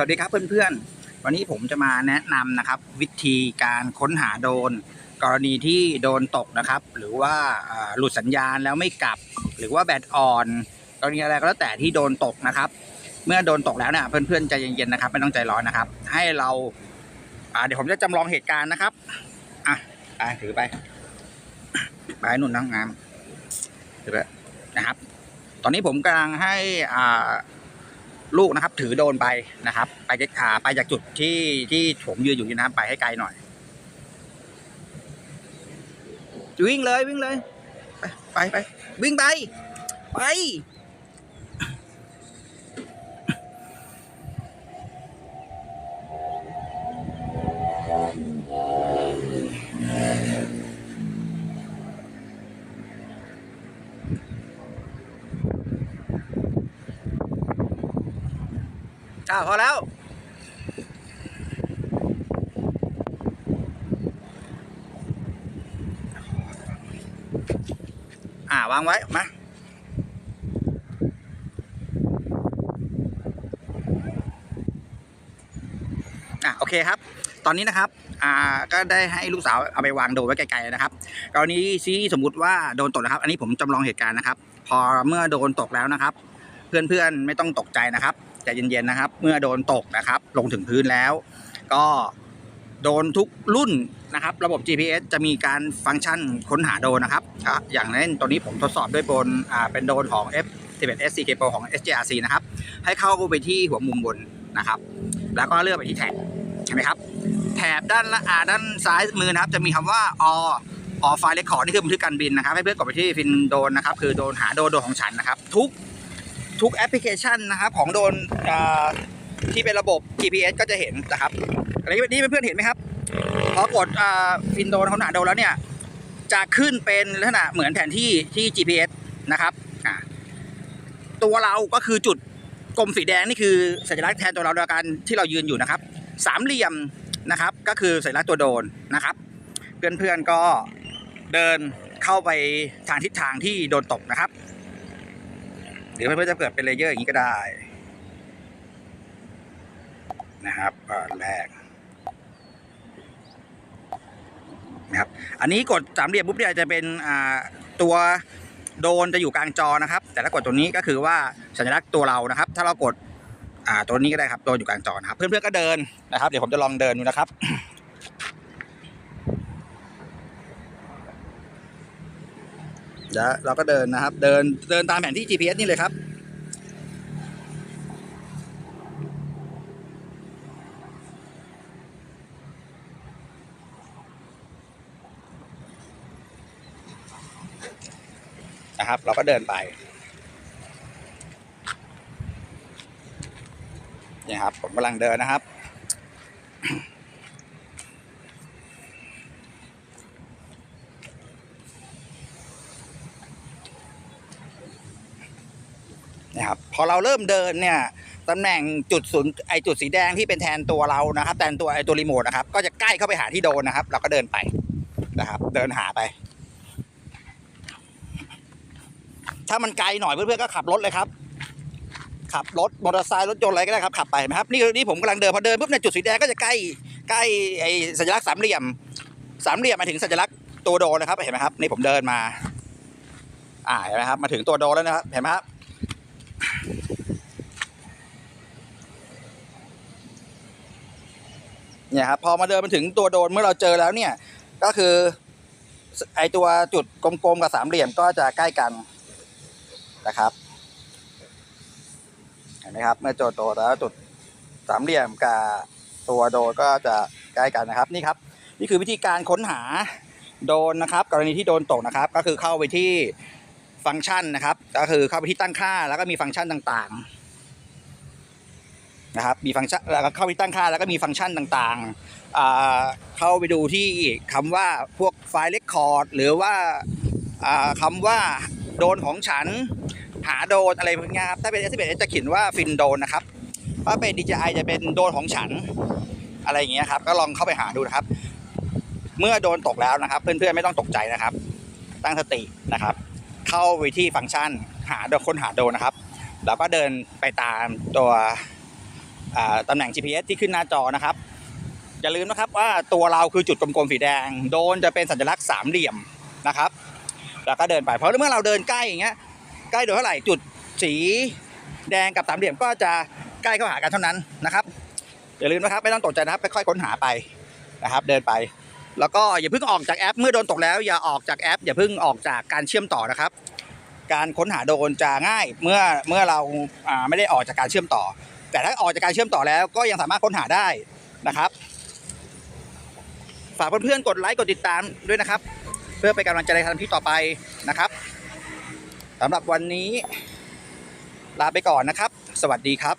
สวัสดีครับเพื่อนๆ วันนี้ผมจะมาแนะนำนะครับ วิธีการค้นหาโดน กรณีที่โดนตกนะครับ หรือว่าหลุดสัญญาณแล้วไม่กลับ หรือว่าแบตอ่อน กรณีอะไรก็แล้วแต่ที่โดนตกนะครับ เมื่อโดนตกแล้วเนี่ยเพื่อนๆใจเย็นๆนะครับ ไม่ต้องใจร้อนนะครับ ให้เราเดี๋ยวผมจะจำลองเหตุการณ์นะครับอะไปถือไปไปนุ่นนั่งงามถือไปนะครับ ตอนนี้ผมกำลังให้อ่า ลูกนะครับ ถือโดนไปนะครับ ไปอ่าไปจากจุดที่ที่ผมยืนอยู่นี่นะครับไปให้ไกลหน่อย วิ่งเลยวิ่งเลย ไปไปไปวิ่งไป ไปอ้าวพอแล้ว อ่าวางไว้ มาอะโอเคครับ ตอนนี้นะครับ อ่า ก็ได้ให้ลูกสาวเอาไปวางโดไว้ไกลๆนะครับ กรณีที่สมมติว่าโดนตกนะครับ อันนี้ผมจำลองเหตุการณ์นะครับ พอเมื่อโดนตกแล้วนะครับ เพื่อนๆไม่ต้องตกใจนะครับ ใจเย็นๆนะครับ เมื่อโดนตกนะครับ ลงถึงพื้นแล้ว ก็โดนทุกรุ่นนะครับ ระบบ GPS จะมีการฟังก์ชันค้นหาโดนนะครับ อย่างเช่นตัวนี้ผมทดสอบด้วยบนอ่าเป็นโดนของ F11 SCK Pro ของ SJRC นะครับ ให้เข้าไปที่หัวมุมบนนะครับ แล้วก็เลือกไปที่แท็บเห็นไหมครับ แถบด้านละอ่าด้านซ้ายมือนะครับ จะมีคำว่าออไฟล์เรคคอร์ดนี่คือบันทึกการบินนะครับ ให้เพื่อนกดไปที่ฟินโดนนะครับ คือโดนหาโดนโดนของฉันนะครับ ทุก ทุกแอปพลิเคชันนะครับของโดนที่เป็นระบบ GPS ก็จะเห็นนะครับอันนี้นี่เพื่อนๆเห็นไหมครับพอกดฟินโดนเขาหาโดนแล้วเนี่ย จะขึ้นเป็นลักษณะเหมือนแผนที่ที่ GPS นะครับตัวเราก็คือจุดกลมสีแดงนี่คือสัญลักษณ์แทนตัวเราโดยการที่เรายืนอยู่นะครับ สามเหลี่ยมนะครับ ก็คือสัญลักษณ์ตัวโดนนะครับ เพื่อนๆก็เดินเข้าไปทางทิศทางที่โดนตกนะครับ หรือเพื่อนๆจะเกิดเป็นเลเยอร์อย่างนี้ก็ได้ นะครับอ่าแรกนะครับอันนี้กดสามเหลี่ยมปุ๊บเนี่ยจะเป็นอ่าตัวโดนจะอยู่กลางจอนะครับ แต่ถ้ากดตัวนี้ก็คือว่าสัญลักษณ์ตัวเรานะครับ ถ้าเรากดอ่าตัวนี้ก็ได้ครับโดนอยู่กลางจอนะครับ เพื่อนๆก็เดินนะครับ เดี๋ยวผมจะลองเดินดูนะครับ เดี๋ยวเราก็เดินนะครับ เดินเดินตามแผนที่ GPS นี่เลยครับ นะครับ เราก็เดินไปเนี่ยครับ ผมกำลังเดินนะครับ นะครับพอเราเริ่มเดินเนี่ยตำแหน่งจุดศูนย์ไอจุดสีแดงที่เป็นแทนตัวเรานะครับ แทนตัวไอตัวรีโมทนะครับ ก็จะใกล้เข้าไปหาที่โดนนะครับ เราก็เดินไปนะครับ เดินหาไป ถ้ามันไกลหน่อยเพื่อนๆก็ขับรถเลยครับ ขับรถมอเตอร์ไซค์รถยนต์อะไรก็ได้ครับขับไปนะครับนี่นี่ผมกำลังเดินพอเดินปุ๊บเนี่ยจุดสีแดงก็จะใกล้ใกล้ไอสัญลักษณ์สามเหลี่ยม สามเหลี่ยมมาถึงสัญลักษณ์ตัวโดนนะครับเห็นไหมครับนี่ผมเดินมา อ่าเห็นไหมครับมาถึงตัวโดนแล้วนะครับเห็นไหมครับ เนี่ยครับพอมาเดินมาถึงตัวโดนเมื่อเราเจอแล้วเนี่ยก็คือไอตัวจุดกลมๆกับสามเหลี่ยมก็จะใกล้กันนะครับเห็นไหมครับ เมื่อโจโตแล้วจุดสามเหลี่ยมกับตัวโดนก็จะใกล้กันนะครับนี่ครับ นี่คือวิธีการค้นหาโดนนะครับ กรณีที่โดนตกนะครับ ก็คือเข้าไปที่ฟังก์ชันนะครับ ก็คือเข้าไปที่ตั้งค่าแล้วก็มีฟังก์ชันต่างๆ นะครับมีฟังก์ชันแล้วก็เข้าไปตั้งค่าแล้วก็มีฟังก์ชันต่างๆอ่าเข้าไปดูที่คำว่าพวกไฟล์เรคคอร์ดหรือว่าอ่าคำว่าโดนของฉัน หาโดนอะไรพวกนี้ครับถ้าเป็น s 1 s จะเขียนว่าฟินโดนนะครับถ้าเป็น DJI จะเป็นโดนของฉันอะไรอย่างเงี้ยครับก็ลองเข้าไปหาดูนะครับ เมื่อโดนตกแล้วนะครับ เพื่อนๆไม่ต้องตกใจนะครับ ตั้งสตินะครับ เข้าไปที่ฟังก์ชันหาโดนค้นหาโดนนะครับ แล้วก็เดินไปตามตัว ตำแหน่ง GPS ที่ขึ้นหน้าจอนะครับ อย่าลืมนะครับว่าตัวเราคือจุดกลมๆสีแดง โดนจะเป็นสัญลักษณ์สามเหลี่ยมนะครับ แล้วก็เดินไป เพราะเมื่อเราเดินใกล้อย่างเงี้ย ใกล้โดยเท่าไหร่จุดสีแดงกับสามเหลี่ยมก็จะใกล้เข้าหากันเท่านั้นนะครับ อย่าลืมนะครับไม่ต้องตกใจนะครับค่อยๆค้นหาไปนะครับ เดินไป แล้วก็อย่าเพิ่งออกจากแอป เมื่อโดนตกแล้วอย่าออกจากแอป อย่าเพิ่งออกจากการเชื่อมต่อนะครับ การค้นหาโดนจะง่ายเมื่อเมื่อเราอ่าไม่ได้ออกจากการเชื่อมต่อ แต่ถ้าออกจากการเชื่อมต่อแล้วก็ยังสามารถค้นหาได้นะครับ ฝากเพื่อนๆกดไลค์กดติดตามด้วยนะครับ เพื่อเป็นกำลังใจในการทำคลิปต่อไปนะครับสำหรับวันนี้ลาไปก่อนนะครับ สวัสดีครับ